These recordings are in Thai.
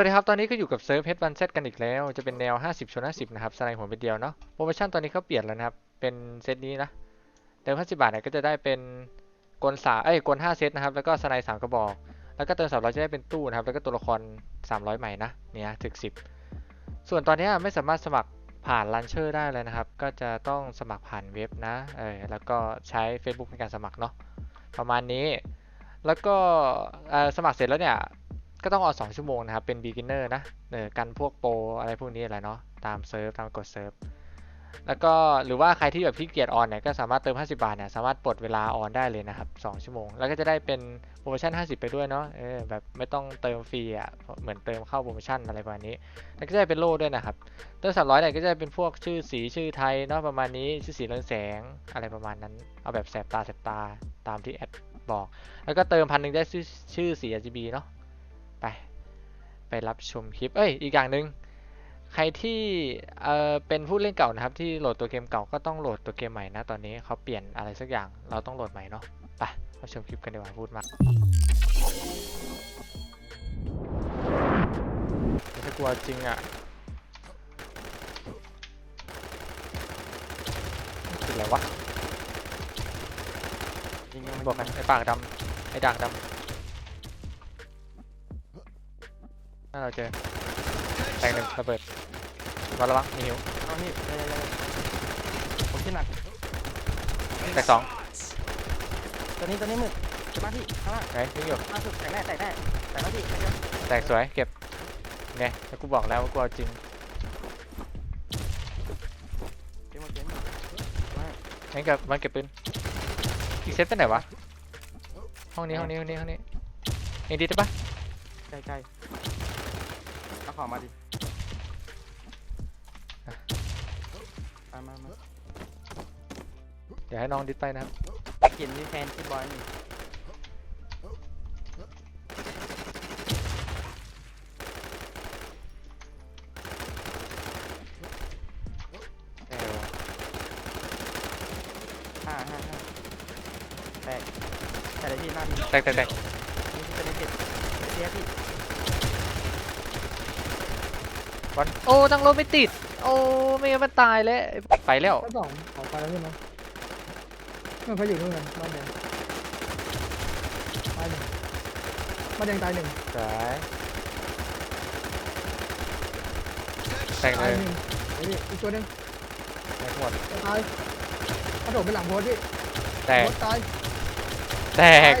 วัสดีครับ ตอนนี้ก็อยู่กับเซิร์ฟเฮดวันเซตกันอีกแล้ว จะเป็นแนว 50ชน50 นะครับสไนหัวเป็นเดียวเนาะ โปรโมชั่นตอนนี้เขาเปลี่ยนแล้วนะครับ เป็นเซตนี้นะ เติม 50 บาทเนี่ยก็จะได้เป็นกลสาเอ้ยกล5เซตนะครับ แล้วก็สไน3กระบอก แล้วก็เติม300จะได้เป็นตู้นะครับ แล้วก็ตัวละคร 300 ใหม่นะ เนี่ยถึก10 ส่วนตอนนี้ไม่สามารถสมัครผ่านลันเชอร์ได้เลยนะครับ ก็จะต้องสมัครผ่านเว็บนะ เออ แล้วก็ใช้ Facebook ในการสมัครเนาะ ประมาณนี้ แล้วก็สมัครเสร็จแล้วเนี่ย ก็ต้องรอ2ชั่วโมงนะครับ เป็น beginner นะเออกันพวกโปรอะไรพวกนี้แหละเนาะ ตามเซิร์ฟ ตามกฎเซิร์ฟ แล้วก็หรือว่าใครที่แบบขี้เกียจออนเนี่ย ก็สามารถเติม 50 บาทเนี่ย สามารถปลดเวลาออนได้เลยนะครับ 2 ชั่วโมง แล้วก็จะได้เป็นโปรโมชั่น 50 ไปด้วยเนาะ เออ แบบไม่ต้องเติมฟรีอะ เหมือนเติมเข้าโปรโมชั่นอะไรประมาณนี้ แล้วก็จะได้เป็นโล่ด้วยนะครับ เติม300เนี่ยก็จะเป็นพวกชื่อสีชื่อไทยเนาะประมาณนี้ ชื่อสีเรืองแสงอะไรประมาณนั้น เอาแบบแสบตาแสบตาตามที่แอดบอก แล้วก็เติมพันหนึ่งได้ชื่อสี RGB เนาะ ไป ไปรับชมคลิป เอ้ย อีกอย่างหนึ่งใครที่เอ่อเป็นผู้เล่นเก่านะครับ ที่โหลดตัวเกมเก่าก็ต้องโหลดตัวเกมใหม่นะ ตอนนี้เขาเปลี่ยนอะไรสักอย่าง เราต้องโหลดใหม่เนาะ ไปรับชมคลิปกันดีกว่าพูดมากถ้ากลัวจริงอะเป็นอะไรวะยิงยังบอกกันไอ้ปากดำไอ้ด่างดำาเราเจอแตงหนึ่งระเบิดมาระวังมีหิวเอาพี่เร็วๆผมที่หนักแตกสองตัวนี้ตัวนี้มืดจะมาพี่ข้างล่างไหนวิ่งอยู่ ล่างสุดแตกแน่แตกแน่แตกแล้วพี่แตกแล้วแตกสวยเก็บไงแล้วกูบอกแล้วว่ากูเอาจริงเกมหมดเกมหมดไม่งั้นกับมันเก็บปืนอีกเซตไปไหนวะห้องนี้ห้องนี้ห้องนี้ห้องนี้เอ็งดีได้ปะใกล้ใกล้เอา ของมาดิมามามาเดี๋ยวให้น้องดิดไปนะครับกินที่แฟนที่บอยนี่เออห้าห้าห้าแตกแตกเลยพี่หน้าพี่แตกแตกแตกนี่ตัวนี้เจ็บเสียพี่ บอลโอ้ตั้งรถไม่ติด โอ้ไม่งั้นมันตายแล้วไปแล้วก็สองออกไปแล้วใช่ไหมนู่นเขาอยู่นู่นกันบ้านแดงตายหนึ่งบ้านแดงตายหนึ่งสวยแตกเลตายยหนึ่งเฮ้ยอีกตัวหนึ่งแตกหมดจะตายกระโดดไปหลังโพสต์พี่แตกโพสต์ตายแตกตาย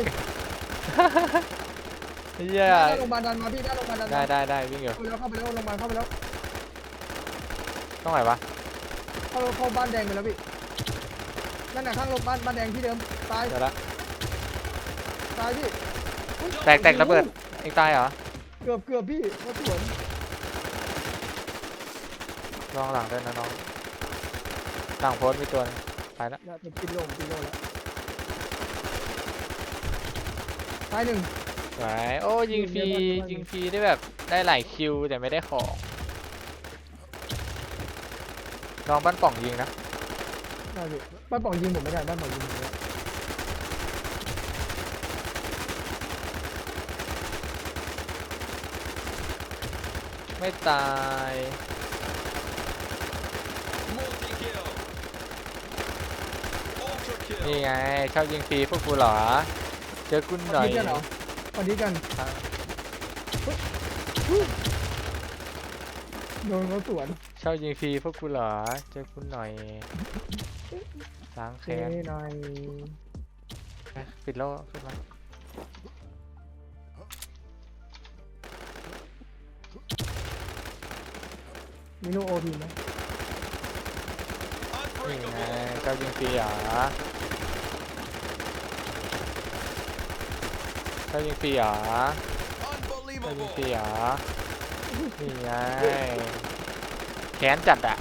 เฮียหน้าโรงพยาบาลดันมาพี่หน้าโรงพยาบาลดันได้มาได้ได้วิ่งอยู่เข้าไปแล้วเข้าไปแล้วโรงพยาบาลเข้าไปแล้ว ต้องไหนวะเข้าเข้าบ้านแดงไปแล้วพี่นั่นน่ะข้างโรงพยาบาลบ้านแดงที่เดิมตายเดี๋ยวละตายพี่อุ๊ยแตกแตกระเบิดเองตายเหรอเกือบเกือบพี่เขาสวนลองหลังด้วยนะน้องหลังโพสต์มีตัวนึงตายแล้วอย่าเป็นกินโลกินโลแล้วตายหนึ่งสวยโอ้ยิงฟรีเดี๋ยวก่อนยิงฟรีได้แบบได้หลายคิวแต่ไม่ได้ของ ลองบ้านป่องยิงนะได้พี่บ้านป่องยิงผมไม่ได้บ้านป่องยิงผมไม่ได้ไม่ตาย นี่ไงชอบยิงฟรีพวกกูเหรอ เจอกุนหน่อยวันนี้กันเหรอวันนี้กันอะโดนเขาสวน ชอบยิงฟรีพวกกูเหรอเจอกุนหน่อยล้างเทแค้นหน่อยไปปิดโล่ขึ้นมามิโนโอพีไหมนี่ไงชอบยิงฟรีเหรอชอบยิงฟรีเหรอชอบยิงฟรีเหรอนี่ไง แค้นจัดอะ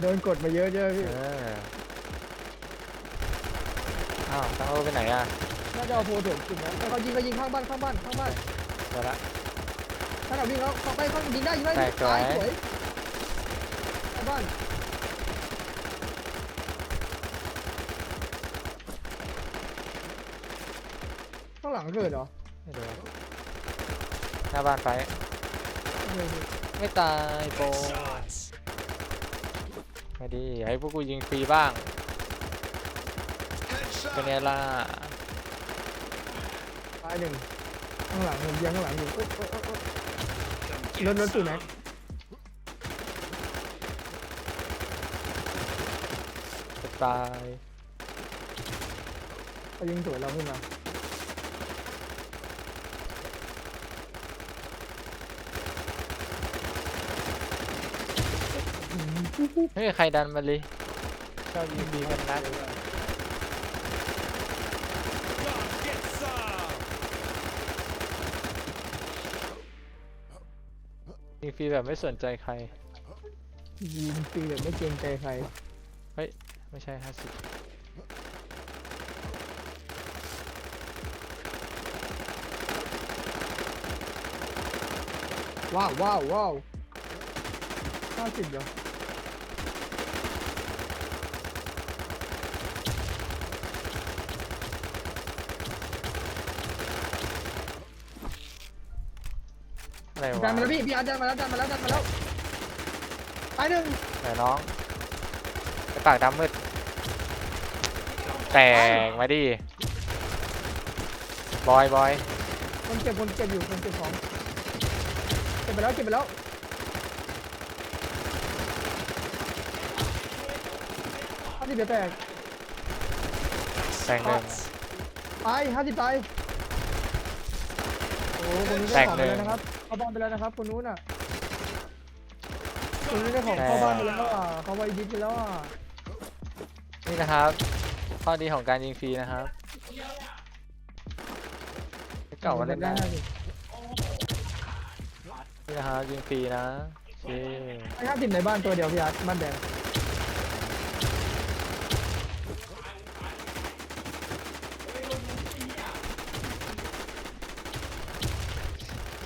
โดนกดมาเยอะเยอะพี่เอออ้าวตั้งโอไปไหนอะน่าจะเอาโพถึงจุดนั้นแต่เขายิงก็ยิงข้างบ้านข้างบ้านข้างบ้านเดี๋ยวละ ถ้าเราวิ่งแล้วเขาไปข้างยิงได้ยิงได้แตกสวย ตายสวยข้างบ้านข้างหลังเกิดเหรอไม่รู้หน้าบ้านไป โอเคพี่ ไม่ตายโปไม่ดีให้พวกกูยิงฟรีบ้างเป็นไงล่ะตายหนึ่งข้างหลังผมยังข้างหลังอยู่โอ๊ยโอ๊ยโอ๊ยโอ๊ยรถรถตู่แม็กจะตายเขายิงสวยเราขึ้นมา ไม่มีใครดันมาเลยชอบยิงฟรีกันนักยิงฟรีแบบไม่สนใจใคร ยิงฟรีแบบไม่เกรงใจใครไม่ใช่ห้าสิบว้าวว้าวว้าวห้าสิบเหรอ อะไรดันมาแล้ววะพี่พี่อาร์ตดันมาแล้วดันมาแล้วดันมาแล้วตายหนึ่งไหนน้องไอ้ปากดำมืด แตกมาดิบอยบอยคนเก็บคนเก็บอยู่คนเก็บของเก็บไปแล้วเก็บไปแล้วห้าสิบเดี๋ยวแตกแตกหนึ่งตายห้าสิบตายโอ้คนนี้แตได้กของหไปนึ่งแล้วนะครับ เข้าบ้านไปแล้วนะครับคนนู้นอะคนนี้ได้ของเข้าบ้านไปแล้วอะเขาไวดิสไปแล้วอะนี่นะครับข้อดีของการยิงฟรีนะครับเก่ามาเล่นได้ได้นี่นะครับยิงฟรีนะเช่ไอ้ห้าสิบในบ้านตัวเดียวพี่อาร์ตบ้านแดง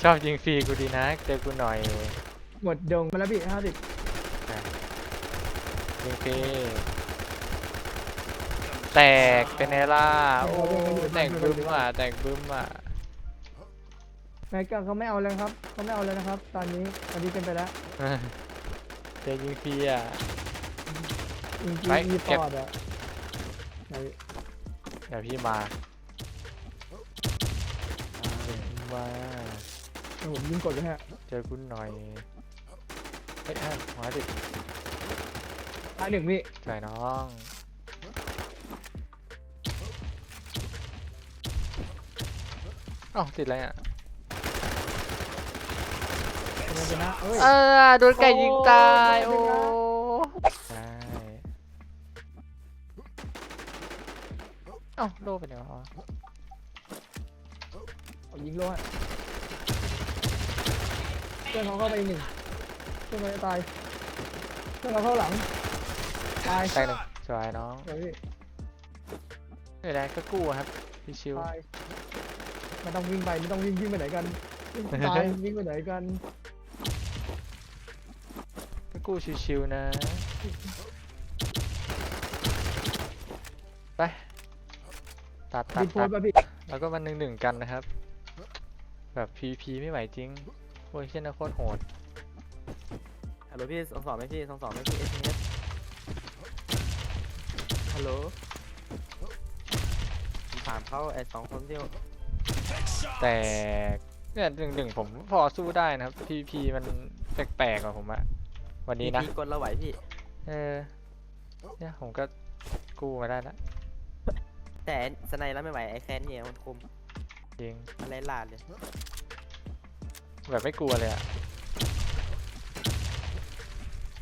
ชอบยิงฟรีกูดีนะเจอกูหน่อยหมดดงมาแล้วพี่ห้าสิบยิงฟรีแตกเป็นไงล่ะโอ้แตกบึ้มอะแตกบึ้มอะแม็กก็เขาไม่เอาเลยครับเขาไม่เอาเลยนะครับ ตอนนี้ตอนนี้เป็นไปแล้วเจอยิงฟรีอะจริงไปๆอีเก็บปอดอะไหนเดี๋ยวพี่มามา เดี๋ยวผมยิงกดไปฮะเจอกูหน่อยเฮ้ยห้าหัวติดตายหนึ่งพี่ใส่น้องเอ้าติดอะไรอะเป็นไงชนะเอ้ย เออโดนไก่ยิงตายโอ้ โอ้เป็นไงใช่เอ้าโลไปไหนวะเอายิงโลฮะ เพื่อนเขาเข้าไปอีกหนึ่งเพื่อนเขาจะตายเพื่อนเขาเข้าหลังตายแตกหนึ่งสวยน้องเดี๋ยวพี่ไม่เป็นไรก็กู้ครับพี่ชิวตายไม่ต้องวิ่งไปไม่ต้องวิ่งวิ่งไปไหนกันวิ่งตายวิ่งไปไหนกันก็กู้ชิวๆนะ ไป ตัดตัดีดโพตัสดต์ป่ะพี่ แล้วก็มาหนึ่งหนึ่งกันนะครับ แบบพีพีไม่ไหวจริง โอ้ยเช่นนะโคตรโหดฮัลโหลพี่สองสองไหมพี่สองสองไหมพี่เอสเอสฮัลโหลผมถามเขาไอ้สองคนที่แต่เนี่ยหนึ่งหนึ่งผมพอสู้ได้นะครับพีพีมันแปลกๆกว่าผมอะวันนี้นะพี่กดเราไหวพี่ เออเนี่ยผมก็กู้มาได้ละแต่สไนแล้วไม่ไหวไอ้แคนเนี่ยมันคมจริงอะไรลาดเลย แบบไม่กลัวเลยอะ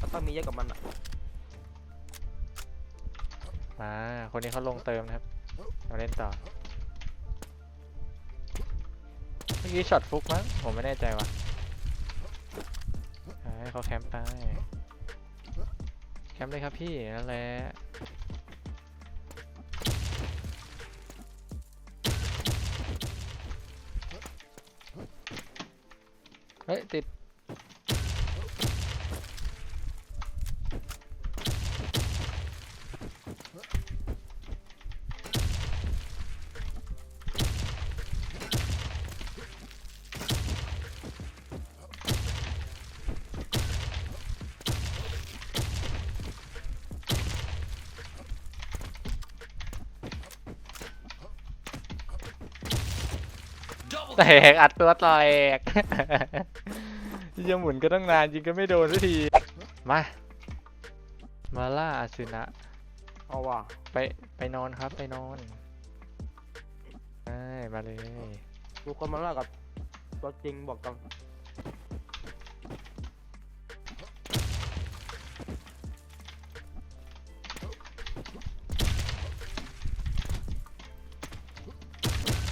ก็ต้องมีเยอะกว่ามันอะมาคนนี้เขาลงเติมนะครับมาเล่นต่อเมื่อกี้ช็อตฟุกมั้งผมไม่แน่ใจว่ะอ่าให้เขาแคมป์ไปแคมป์เลยครับพี่นั่นแหละ เฮ้ย ติด แตกอัดตัวแตก ยังหมุนก็ต้องนานจริงก็ไม่โดนสักที มา มาล่าอาซึนะ เอาว่ะไปไปนอนครับไปนอนไปมาเลย ดูคนมาล่ากับตัวจริงบอกกัน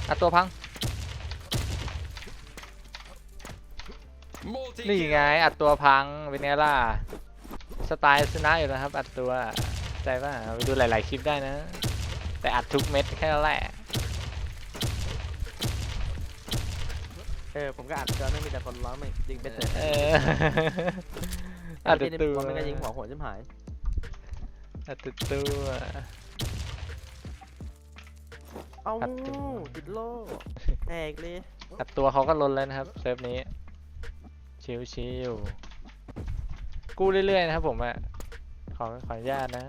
อัดตัวพัง นี่ไง อัดตัวพังเป็นไงล่ะ สไตล์ชนะอยู่แล้วครับ อัดตัวใจป่ะไปดูหลาย ๆ คลิปได้นะ แต่อัดทุกเม็ดแค่นั้นแหละเออผมก็อัดเจอไม่มีแต่คนร้องไม่ยิงเป็นเสร็จเอออัดเป็นตัวมันก็ยิงหัวหัวจิ้มหายอัดตัวเอ้าอัดตัวติดโล่แตกเลยอัดตัวเขาก็ลนแล้วนะครับเซิร์ฟนี้ ชิวชิวๆกู้เรื่อยๆนะครับผมอะขอขออนุญาตนะ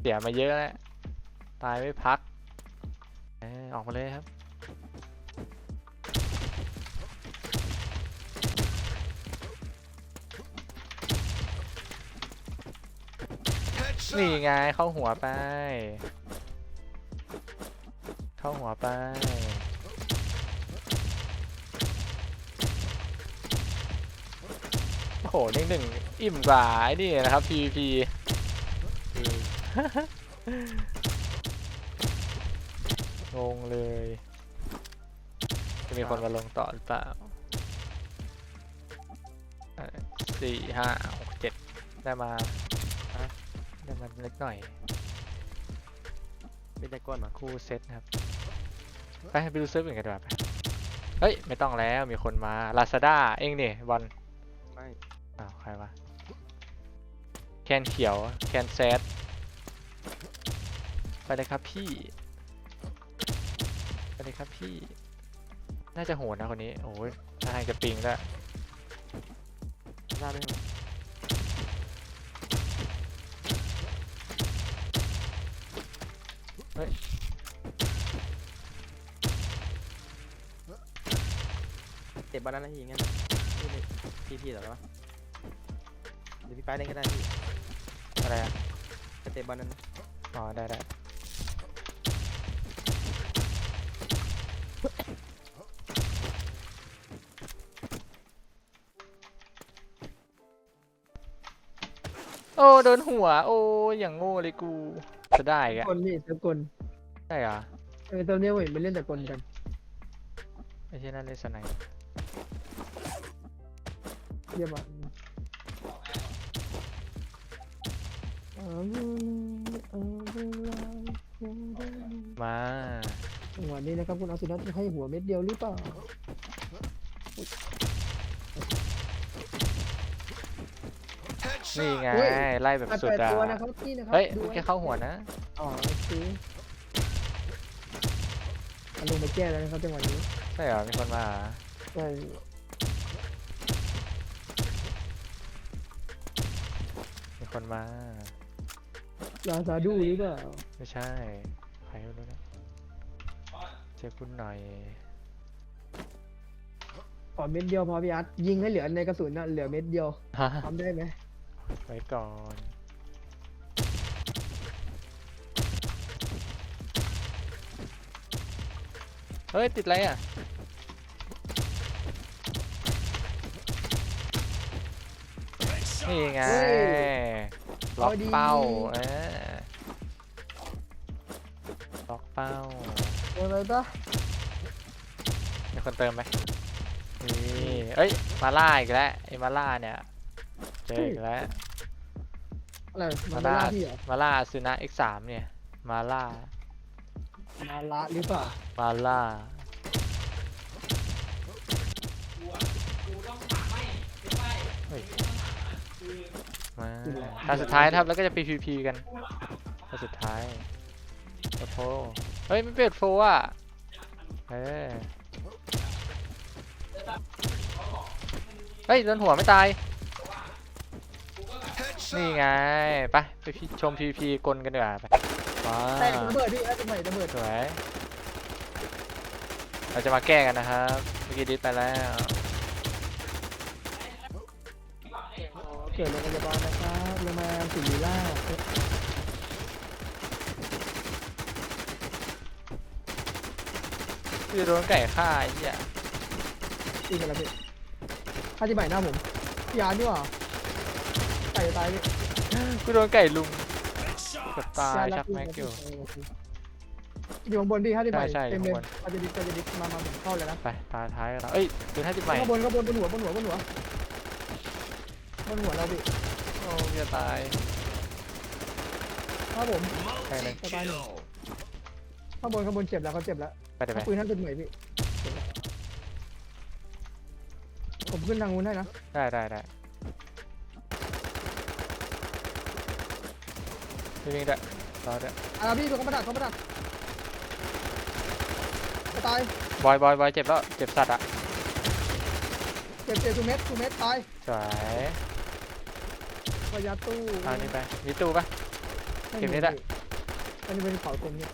เสียมาเยอะแล้ว ตายไม่พักออกมาเลยครับ นี่ไงเข้าหัวไป เข้าหัวไป โหหนึ่งหนึ่งอิ่มกว่าไอ้นี่นะครับ PVP งงเลย จะมีคนมาลงต่อหรือเปล่าสี่ห้าหกเจ็ดได้มาได้มาเล็กหน่อยเป็นแต่ก้นเหรอคู่เซตนะครับ ไปไปดูเซิร์ฟอื่นกันดีกว่าไปเฮ้ย ไม่ต้องแล้วมีคนมา Lazada เองนี่บอลไม่ อ้าว ใครวะ แคนเขียว แคนแซด ไปเลยครับพี่ ไปเลยครับพี่ น่าจะโหดนะคนนี้ โอ้ยน่าจะปิงด้วลาไม่หมดเจ็บบอลนั้นนะพี่งั้นพี่พี่เหรอวะ ดี๋ยวพี่ไปเล่นก็ได้พี่อะไรอะจะเตะบอลนั้นนะอ๋อได้ได้โอ้โดนหัว โอ้อย่างโง่เลยกู จะได้อีกอะกลนี่เซิร์ฟกลใช่เหรอเออตอนนี้ผมเห็นไปเล่นแต่กลกันไม่ใช่นั่นเล่นสไนป์เยี่ยมอะเอาเวลาเอาเวลาคงได้ มาจังหวะนี้นะครับคุณอาสุนัทจะให้หัวเม็ดเดียวหรือเปล่านี่ไงเฮ้ยไล่แบบอัดสุดแปดอะตัวนะครับนี่นะครับเฮ้ยดูเมื่อไว้กี้เข้าหัวนะอ๋อโอเคเอาลงไปแก้แล้วนะครับจังหวะนี้ใช่เหรอมีคนมาเหรอใช่มีคนมา ลาซาดูหรือเปล่าไม่ใช่ใครไม่รู้นะเช็คคุณหน่อยขอเม็ดเดียวพอพี่อาร์ตยิงให้เหลือในกระสุนน่ะเหลือเม็ดเดียวฮะทำได้ไหมไว้ก่อนเฮ้ย ติดอะไรอะ นี่ไง ล็อกเป้าเออล็อกเป้าโดนอะไรปะมีคนเติมไหมนี่เอ้ย มาล่าอีกแล้วไอ้มาล่าเนี่ย เจออีกแล้ว อะไรมัมานมาล่าล่าพี่เหรอมาล่าซูนะ X3 เนี่ย มาล่า มาละหรือเปล่ามาล่า เฮ้ย มาตาสุดท้ายนะครับแล้วก็จะ PVP กันตาสุดท้ายเปิดโฟเฮ้ยไม่เปิดโฟอะเออเฮ้ยโดนหัวไม่ตาย นี่ไง ไปไปพี่ชม PVP กลกันดีกว่าไปว้าแตกระเบิดพี่แอดระเบิดระเบิดสวยเราจะมาแก้กันนะครับ เมื่อกี้ดิสไปแล้ว เกิดโรงพยาบาลนะครับโรงพยาบาลศิริราชคือโดนไก่ฆ่าไอ้เหี้ยตีกันแล้วพี่ข้าจะใบหน้าผมพี่อาร์ตดีกว่าไก่จะตายพี่กูโดนไก่ลุมเกือบตายพี่อาร์ตชักแม็กอยู่ อยู่ข้างบนพี่ข้าจะใบใช่ใช่เต็มเลยข้างบน ข้าจะดิสข้าจะดิสมามาผมเข้าเลยนะไปตาท้ายแล้วเอ้ยดูท่าจิบใหม่ข้างบนข้างบนบนหัวบนหัวบนหัวบ นหัวเราพี่โอ้จะตายครับผมไปเลยจะตายหนึ่งข้างบนข้างบนเจ็บแล้วเขาเจ็บแล้วไปเดี๋ยวไปถ้าปืนท่านจุดใหม่พี่เจ็บแล้วผมขึ้นทางนู้นให้นะได้ได้ได้พี่วิ่งด้วยรอด้วยอ่าพี่ดูเขามาดักเขามาดักจะตายบอยบอยบอยเจ็บแล้วเจ็บสัตว์อะเจ็บเจ็บทูเม็ดทูเม็ดตายสวย ระยะตู้เอานี่ไป มีตู้ปะ เก็บนี่แหละ อันนี้เป็นเผาเต็มเนี่ย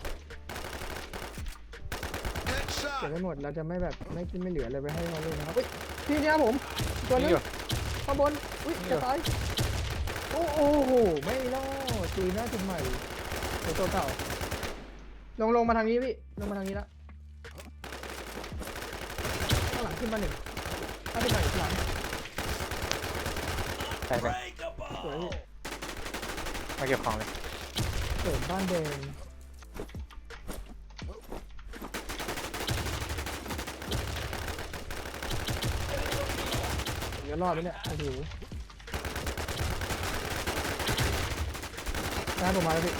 เก็บไว้หมด เราจะไม่แบบไม่กินไม่เหลืออะไรไปให้เขาเลยนะครับเฮ้ยพี่เนี่ยผม ตัวนึนี่งอยู่ ข้างบน อุ้ยนี่จะเหรอ ตายโอ้โอ้โห ไม่รอดปืนหน้าจุดใหม่เดี๋ยวตัวเก่า ลงลงมาทางนี้พี่ ลงมาทางนี้ละข้างหลังขึ้นมาหนึ่งถ้าเป็นหลังอีกหลังใช่เลย สวยพี่มาเก็บของเลยเกิดบ้านแดงเดี๋ยวรอดไหมเนี่ยโอ้โหน้าผมมาแล้วพี่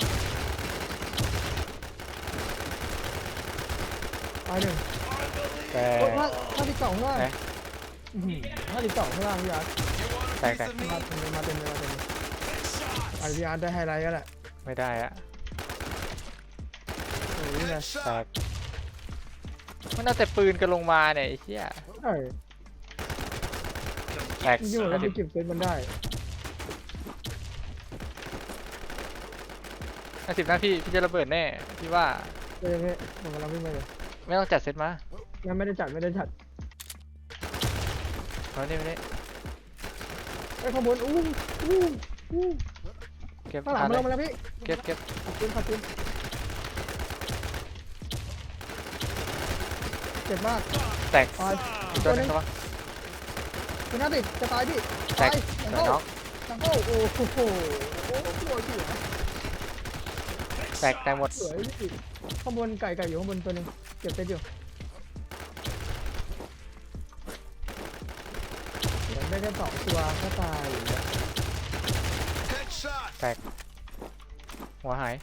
ตายหนึ่งแต่ โอ้ยห้าห้าสิบสองข้างล่างไหนอื้อหือห้าสิบสองข้างล่างพี่อาร์ต แตกแตกมาเต็มเลยมาเต็มเลยมาเต็มเลยไอพี่อาร์ตได้ไฮไลท์ก็แหละไม่ได้อะโอ้ยนี่ไงแตกมันเอาแต่ปืนกันลงมาเนี่ยไอ้เหี้ยใช่แตกจริงๆผมห้าก็สิไปบเก็บเซตมันได้ห้าสิบนะพี่พี่จะระเบิดแน่พี่ว่าเฮ้ยเฮ้ยผมกำลังวิ่งไปเลยไม่ต้องจัดเซตมางั้นไม่ได้จัดไม่ได้จัดเอานี่มานี่ ไอ้ยขางบวนอู้อู้อู้เก็บข้างหลังทานมาเลลงยมาแล้วพี่เก็บเก็บขับปืนขับปืนเจ็บมากแตกตายอีกตัวหนึงตัวคุณน่าติดจะตายพี่แตตากยหลังเดี๋ยวเข้าน้องหลังเข้าโอ้โหโอ้โหสวยสวยแตกแตกหมดสวยพี่ข้างบนไก่ไก่อยู่ข้างบนตัวหนึงเก็บเซตอยู่ ได้แค่สองตัวก็ตายอยู่แล้วแตกหัวหาย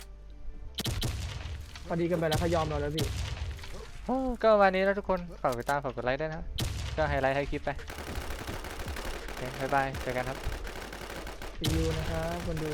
พอดีกันไปแล้วเขายอมเราแล้วพี่ โอ้ก็วันนี้แล้วทุกคนฝากกดติดตามฝากกดไลค์ด้วยนะ ก็ไฮไลท์ให้คลิปไปโอเคบ๊ายบายเจอกันครับซีอูนะครับคนดู